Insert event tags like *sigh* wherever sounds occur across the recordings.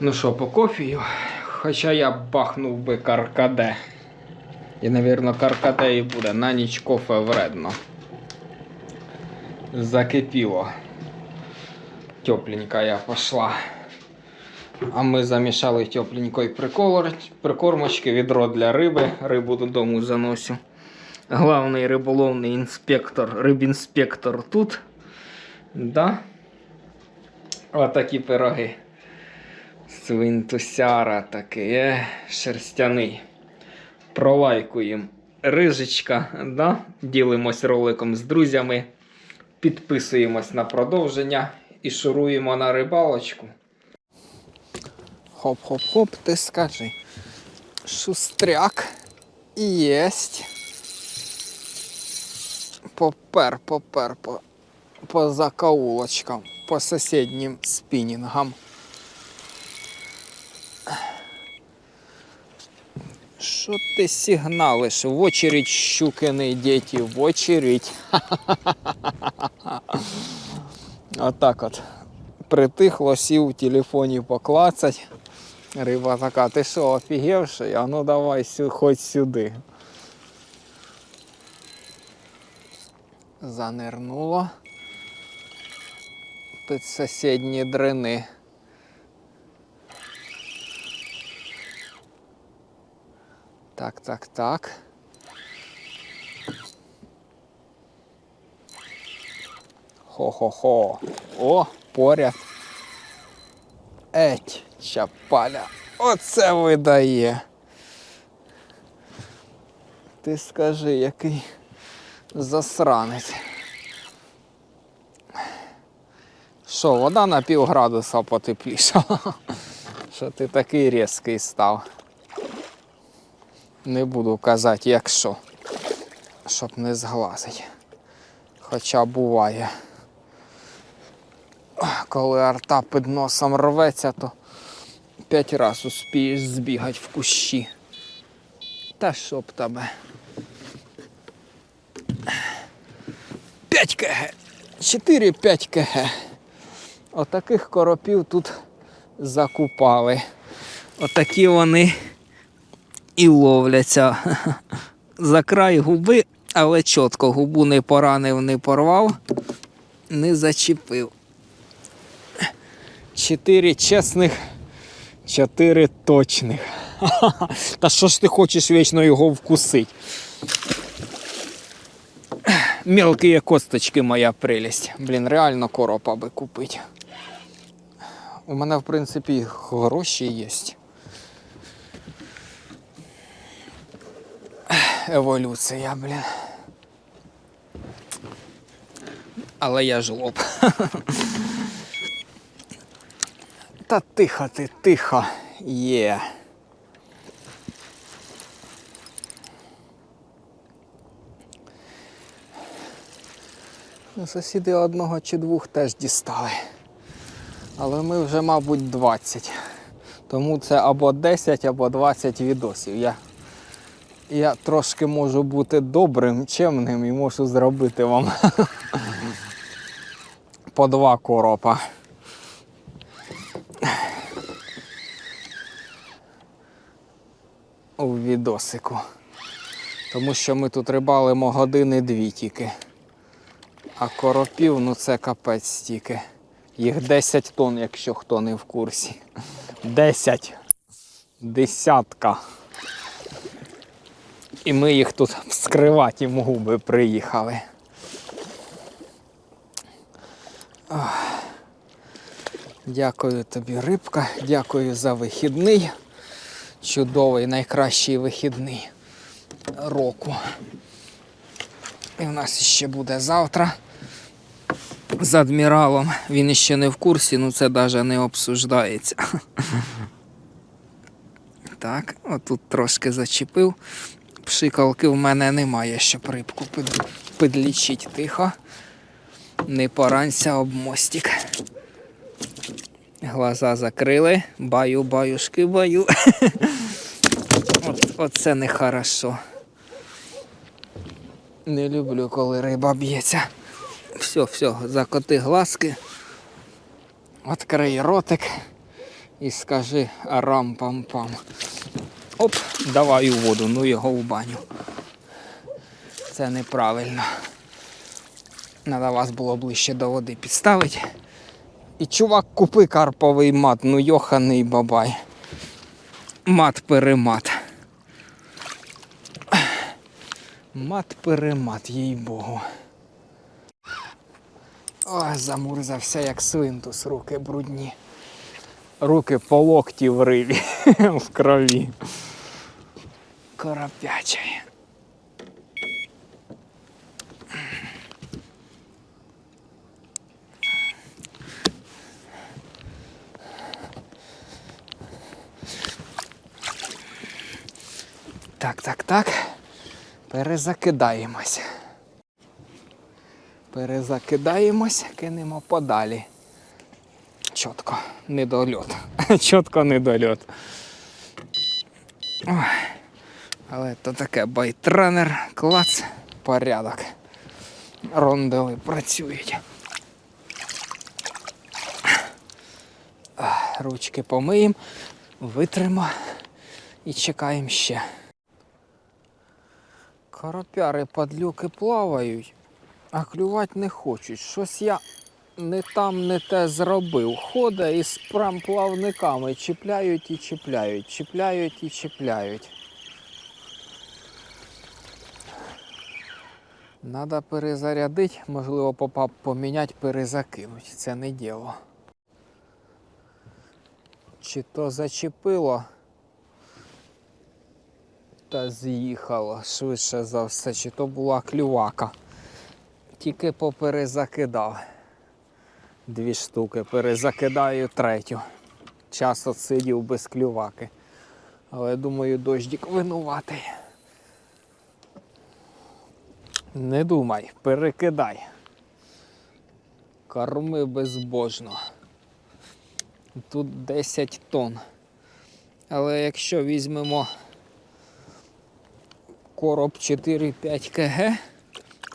Ну що, по кофію? Хоча я бахнув би каркаде. І, навірно, каркаде і буде. На ніч кофе вредно. Закипіло. Тепленька я пошла. А ми замішали тепленької прикормочки, відро для риби. Рибу додому заносю. Главний риболовний інспектор, рибінспектор тут. Да? Отакі пироги. Свинтусяра такий, е, шерстяний. Пролайкуємо. Рижечка, да? ділимось роликом з друзями, підписуємось на продовження і шуруємо на рибалочку. Хоп-хоп-хоп, ти скажи. Шустряк. Єсть. Попер, попер по, по закоулочкам, по сусіднім спінінгам. Що ти сигналиш? В очередь щуки не йдіть, в очередь. *laughs* Отак от. Притихло, сів у телефоні поклацать. Риба така, ти що, офігевший? А ну давай хоч сюди. Занирнуло. Під сусідні дрини. Так, так, так. Хо-хо-хо. О, поряд. Еть, чапаля. Оце видає. Ти скажи, який засранець. Що, вода на пів градуса потеплішала. *laughs* Що ти такий різкий став. Не буду казати, якщо, щоб не зглазить. Хоча буває. Коли арта під носом рветься, то п'ять раз успієш збігати в кущі. Та щоб тебе. 5 кг. 4-5 кг. Отаких коропів тут закупали. Отакі вони і ловляться *laughs* за край губи, але чітко губу не поранив, не порвав, не зачепив. Чотири чесних, чотири точних. *laughs* Та що ж ти хочеш вічно його вкусити? Мелкі косточки моя прелість. Блін, реально коропа би купити. У мене, в принципі, гроші є. Еволюція, блін. Але я жлоб. Та тихо ти, тихо. Є. Сусіди одного чи двох теж дістали. Але ми вже, мабуть, 20. Тому це або 10, або 20 відосів. Я я трошки можу бути добрим, чемним і можу зробити вам *laughs* по два коропа. У відосику. Тому що ми тут рибалимо години-дві тільки. А коропів, ну це капець стільки. Їх 10 тонн, якщо хто не в курсі. 10. Десятка. І ми їх тут вскривати їм губи приїхали. Дякую тобі, рибка, дякую за вихідний. Чудовий, найкращий вихідний року. І в нас ще буде завтра з адміралом. Він ще не в курсі, ну це навіть не обсуждається. *laughs* Так, отут трошки зачепив. Пшикалки в мене немає, щоб рибку під... підлічить тихо. Не поранься об мостик. Глаза закрили. Баю, баюшки, баю. *laughs* От, оце нехорошо. Не люблю, коли риба б'ється. Все, все, закоти глазки. Открий ротик і скажи рам-пам-пам. Оп, давай у воду, ну його в баню. Це неправильно. Надо вас було ближче до води підставити. І чувак, купи карповий мат, ну йоханий бабай. Мат-перемат. Мат-перемат, їй богу. Ой, замурзався, як свинтус, руки брудні. Руки по локті в риві, *laughs* в крові. Коропячий. Так, так, так. Перезакидаємось. Перезакидаємось, кинемо подалі. Чітко, недольот. *laughs* Чітко недольот. Але то таке байтранер, клац, порядок. Рондели працюють. Ручки помиємо, витримо і чекаємо ще. Коропяри падлюки плавають, а клювати не хочуть. Щось я не там не те зробив. Ходить із плавниками чіпляють і чіпляють, чіпляють і чіпляють. Надо перезарядити, можливо, попап поміняти, перезакинуть. Це не діло. Чи то зачепило, та з'їхало швидше за все, чи то була клювака. Тільки поперезакидав. Дві штуки, перезакидаю третю. Час от сидів без клюваки. Але думаю, дощик винуватий. Не думай, перекидай. Корми безбожно. Тут 10 тонн. Але якщо візьмемо короб 4-5 кг,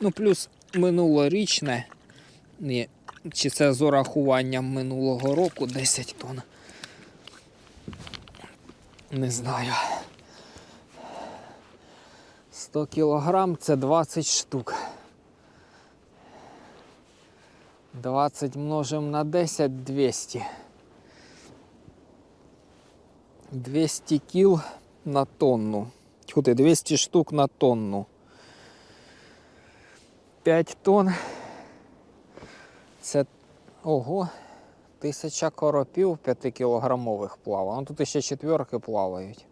ну плюс минулорічне, ні, чи це з урахуванням минулого року 10 тонн. Не знаю. 100 кілограм це 20 штук. 20 множимо на 10 200. 200 кіл на тонну. Тьху ти, 200 штук на тонну. 5 тонн. Це ого. Тисяча коропів 5 кілограмових плава. Ну тут ще четверки плавають.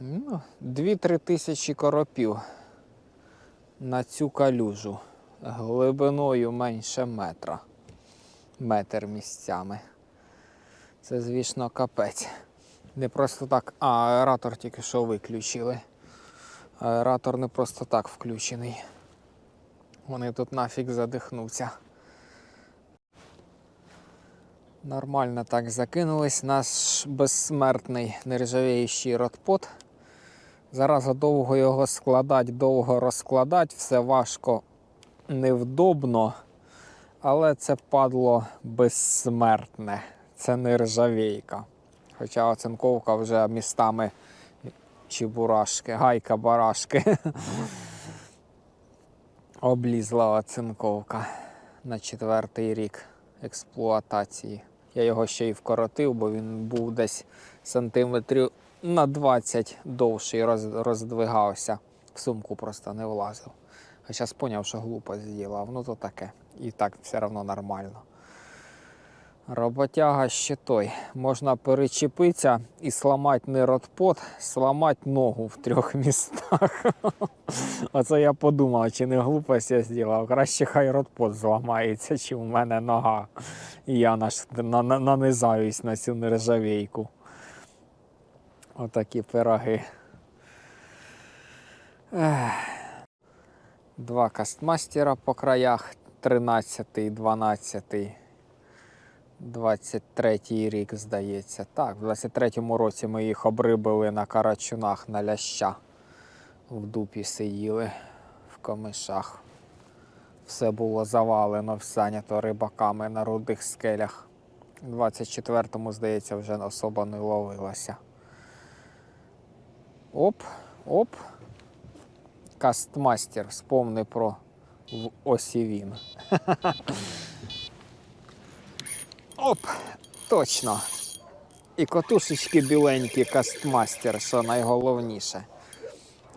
Ну, 2-3 тисячі коропів на цю калюжу. Глибиною менше метра. Метр місцями. Це, звісно, капець. Не просто так. А, аератор тільки що виключили. Аератор не просто так включений. Вони тут нафіг задихнуться. Нормально так закинулись. Наш безсмертний нержавіючий ротпот. Зараз довго його складати, довго розкладати, все важко, невдобно. Але це падло безсмертне. Це нержавійка. Хоча оцинковка вже містами чебурашки, гайка барашки. *laughs* Облізла оцинковка на четвертий рік експлуатації. Я його ще й вкоротив, бо він був десь сантиметрів на 20 довший, роз- роздвигався. В сумку просто не влазив. А зараз зрозумів, що глупо з'їла. Ну то таке. І так все одно нормально. Роботяга ще той. Можна перечепитися і сламати не ротпот, сламати ногу в трьох містах. *laughs* Оце я подумав, чи не глупость я зробив. Краще хай ротпот зламається, чи в мене нога. І я нанизаюсь на цю нержавійку. Отакі пироги. Ех. Два кастмастера по краях, 13, 12. 23-й рік, здається. Так, в 23-му році ми їх обрибили на карачунах на ляща. В дупі сиділи в комишах. Все було завалено, зайнято рибаками на рудих скелях. У 24-му, здається, вже особо не ловилася. Оп, оп. Кастмастер, вспомни про осі він. *laughs* Оп, точно. І котушечки біленькі кастмастер, що найголовніше.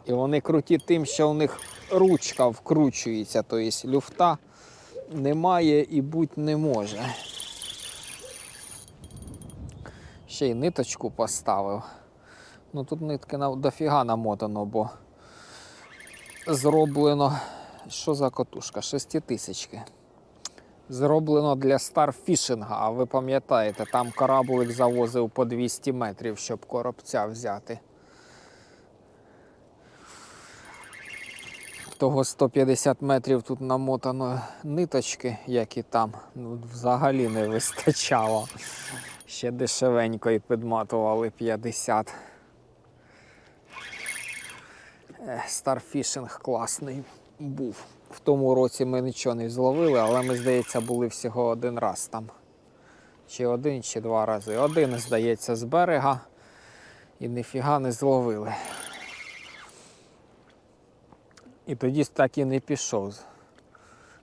І вони круті тим, що у них ручка вкручується, тобто люфта немає і бути не може. Ще й ниточку поставив. Ну тут нитки дофіга намотано, бо зроблено. Що за котушка? Шеститисячки. Зроблено для старфішинга, а ви пам'ятаєте, там кораблик завозив по 200 метрів, щоб коробця взяти. Того 150 метрів тут намотано ниточки, як і там. Ну, взагалі не вистачало. Ще дешевенько і підматували 50. Старфішинг класний був. В тому році ми нічого не зловили, але ми, здається, були всього один раз там. Чи один, чи два рази. Один, здається, з берега і ніфіга не зловили. І тоді так і не пішов.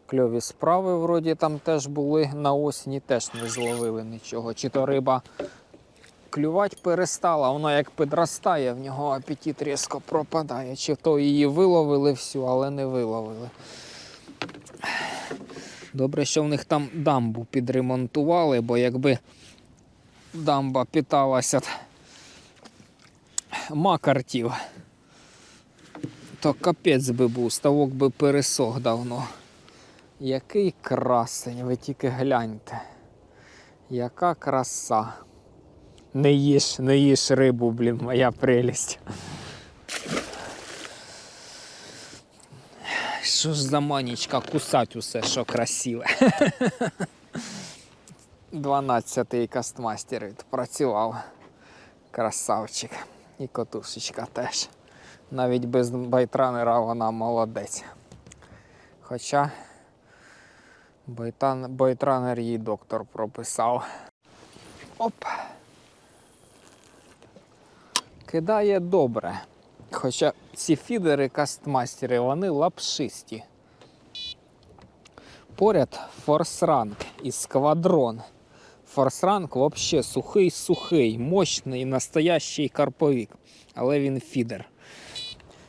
Кльові справи вроді там теж були на осені, теж не зловили нічого. Чи то риба клювати перестала, воно як підростає, в нього апетит різко пропадає. Чи то її виловили всю, але не виловили. Добре, що в них там дамбу підремонтували, бо якби дамба питалася макартів, то капець би був, ставок би пересох давно. Який красень, ви тільки гляньте. Яка краса. Не їж, не їж рибу, блін, моя прелість. Що ж за манічка кусать усе, що красиве. *laughs* 12-й кастмастер відпрацював. Красавчик. І котушечка теж. Навіть без байтранера вона молодець. Хоча байтан, байтранер їй доктор прописав. Оп. Кидає добре. Хоча ці фідери кастмастери, вони лапшисті. Поряд форсранг і сквадрон. Форсранг взагалі сухий, сухий, мощний, настоящий карповик. Але він фідер.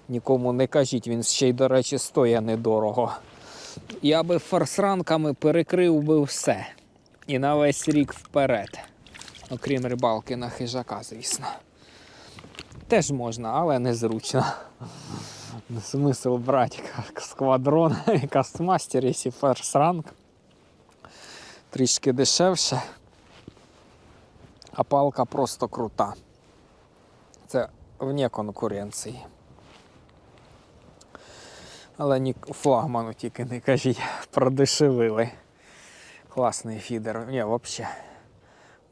Нікому не кажіть, він ще й, до речі, стоїть недорого. Я би форсранками перекрив би все. І на весь рік вперед. Окрім рибалки на хижака, звісно. Теж можна, але незручно. *laughs* Смисл брати сквадрон і *laughs* кастмастер, якщо ферсранг. Трішки дешевше. А палка просто крута. Це вне конкуренції. Але ні флагману тільки не кажіть, *laughs* продешевили. Класний фідер. Ні, взагалі.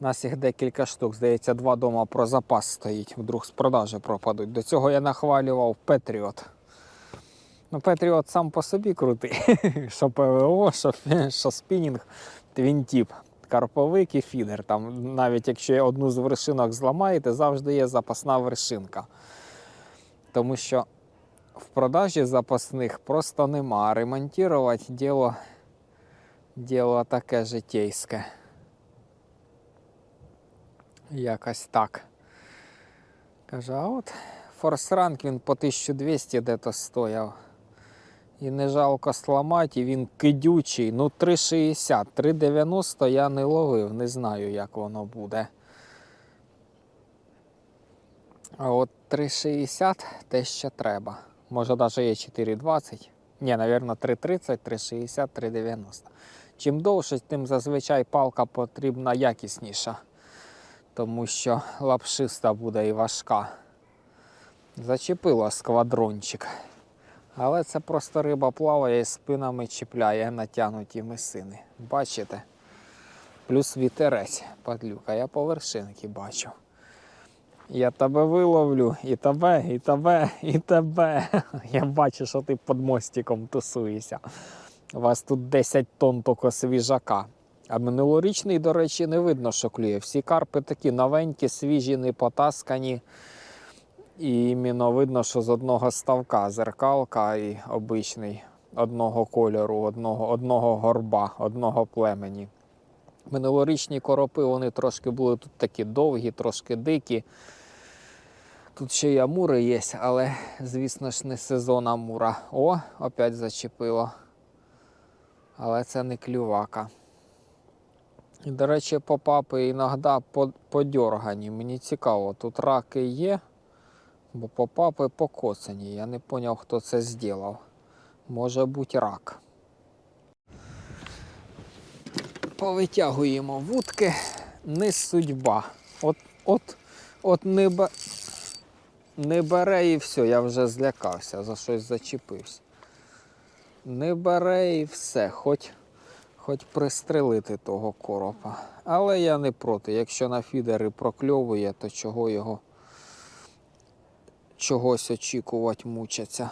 У нас їх декілька штук, здається, два дома про запас стоїть, вдруг з продажі пропадуть. До цього я нахвалював Петріот. Ну, Петріот сам по собі крутий. *laughs* що ПВО, що, що спінінг, твінтіп, карповик і фідер. Там, навіть якщо одну з вершинок зламаєте, завжди є запасна вершинка. Тому що в продажі запасних просто нема. Ремонтувати діло, діло таке житейське. Якось так. Каже, а от форсранг він по 1200 де-то стояв. І не жалко сламати, і він кидючий. Ну, 3,60, 3,90 я не ловив, не знаю, як воно буде. А от 3,60 те ще треба. Може навіть є 4,20. Ні, напевно, 3,30, 3,60, 3,90. Чим довше, тим зазвичай палка потрібна якісніша тому що лапшиста буде і важка. Зачепила сквадрончик. Але це просто риба плаває і спинами чіпляє натягнуті мисини. Бачите? Плюс вітерець, падлюка, я по вершинки бачу. Я тебе виловлю, і тебе, і тебе, і тебе. *laughs* Я бачу, що ти під мостиком тусуєшся. У вас тут 10 тонн тільки свіжака. А минулорічний, до речі, не видно, що клює. Всі карпи такі новенькі, свіжі, не потаскані. І іменно видно, що з одного ставка зеркалка і обичний одного кольору, одного, одного горба, одного племені. Минулорічні коропи вони трошки були тут такі довгі, трошки дикі. Тут ще й амури є, але, звісно ж, не сезон амура. О, опять зачепило. Але це не клювака. До речі, попапи іноді по- подьоргані. Мені цікаво, тут раки є, бо попапи покоцані. Я не зрозумів, хто це зробив. Може бути рак. Повитягуємо вудки, не судьба. От, от, от не, бе... не бере і все, я вже злякався, за щось зачепився. Не бере і все, хоч, хоч пристрелити того коропа. Але я не проти. Якщо на фідери прокльовує, то чого його чогось очікувати мучаться.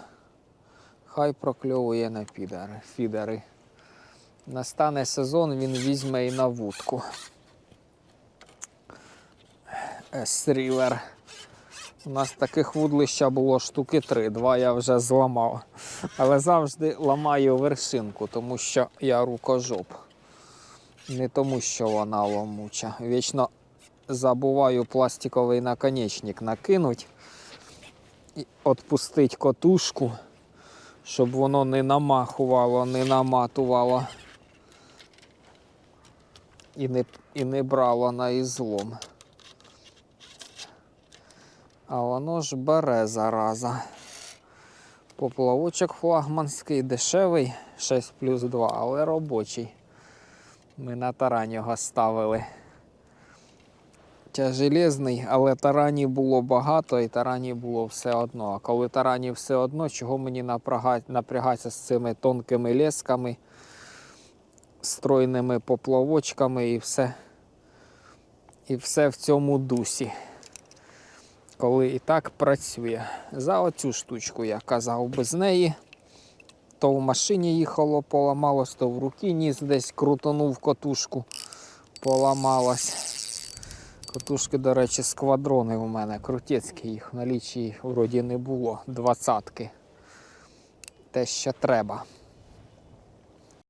Хай прокльовує на фідери. фідери. Настане сезон, він візьме і на вудку. С-рівер. У нас таких вудлища було штуки три, два я вже зламав. Але завжди ламаю вершинку, тому що я рукожоп. Не тому, що вона ломуча. Вічно забуваю пластиковий наконечник накинуть і відпустити котушку, щоб воно не намахувало, не наматувало і не, і не брало на ізлом. А воно ж бере зараза. Поплавочок флагманський, дешевий, 6 плюс 2, але робочий. Ми на тарань його ставили. Тяжелезний, але тарані було багато і тарані було все одно. А коли тарані все одно, чого мені напрягати, напрягатися з цими тонкими лесками, стройними поплавочками і все, і все в цьому дусі коли і так працює. За оцю штучку я казав без неї. То в машині їхало, поламалось, то в руки ніс десь крутонув котушку, поламалась. Котушки, до речі, сквадрони у мене крутецькі, їх в налічі вроді не було. Двадцятки. Те, що треба.